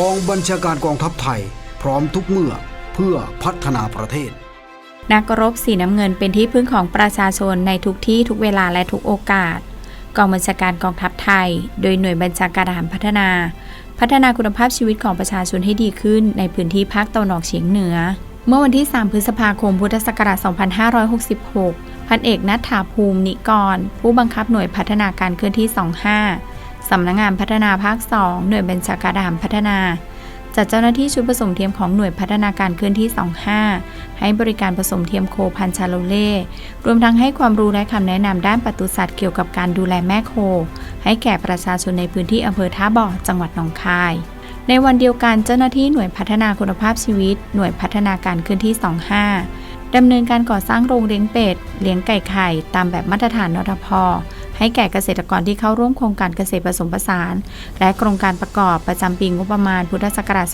กองบัญชาการกองทัพไทย พร้อมทุกเมื่อเพื่อพัฒนาประเทศ นักรบสีน้ำเงินเป็นที่พึ่งของประชาชนในทุกที่ทุกเวลาและทุกโอกาส กองบัญชาการกองทัพไทย โดยหน่วยบัญชาการทหารพัฒนา พัฒนาคุณภาพชีวิตของประชาชนให้ดีขึ้นในพื้นที่ภาคตะวันออกเฉียงเหนือ เมื่อวันที่ 3 พฤษภาคม พุทธศักราช 2566 พันเอกนัทธาภูมินิกร ผู้บังคับหน่วยพัฒนาการเคลื่อนที่ 25 สำนักงานพัฒนาภาค 2 หน่วยบัญชาการทหารพัฒนาจัดเจ้าหน้าที่ชุดผสมเทียมของหน่วยพัฒนาการเคลื่อนที่ 25 ให้บริการผสมเทียมโคพันชาโลเล่ รวมทั้งให้ความรู้และคำแนะนำด้านปศุสัตว์เกี่ยวกับการดูแลแม่โค ให้แก่ประชาชนในพื้นที่อำเภอท่าบ่อ จังหวัดหนองคาย ในวันเดียวกันเจ้าหน้าที่หน่วยพัฒนาคุณภาพชีวิต หน่วยพัฒนาการเคลื่อนที่ 25ดำเนินการก่อสร้างโรงเลี้ยงเป็ด เลี้ยงไก่ไข่ ตามแบบมาตรฐานนทพ ให้แก่เกษตรกรที่เข้าร่วมโครงการเกษตรผสมผสาน และโครงการประกอบประจำปีงบประมาณพุทธศักราช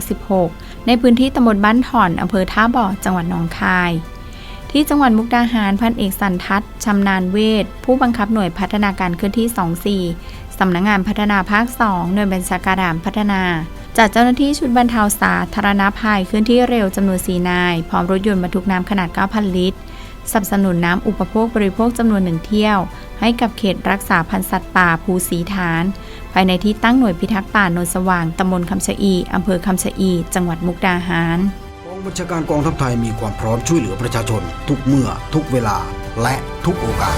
2566 ในพื้นที่ตำบลบ้านถ่อนอำเภอท่าบ่อ จังหวัดหนองคาย ที่จังหวัดมุกดาหารพันเอกสันทัศน์ชำนาญเวทผู้บังคับหน่วยพัฒนาการเคลื่อนที่ 24 สำนักงงานพัฒนาภาค 2 หน่วยบัญชาการด่านพัฒนาจัดเจ้าหน้าที่ชุดบรรเทาสาธารณภัยเคลื่อนที่เร็วจำนวน 4 นาย พร้อมรถยนต์บรรทุกน้ำขนาด 9,000 ลิตร สนับสนุนน้ำอุปโภคบริโภคจำนวนหนึ่งเที่ยว ให้กับเขตรักษาพันธุ์สัตว์ป่าภูสีฐาน ภายในที่ตั้งหน่วยพิทักษ์ป่าโนนสว่างตำบลคำชะอีอำเภอคำชะอี จังหวัดมุกดาหารกองบัญชาการกองทัพไทยมีความพร้อมช่วยเหลือประชาชน ทุกเมื่อ ทุกเวลา และทุกโอกาส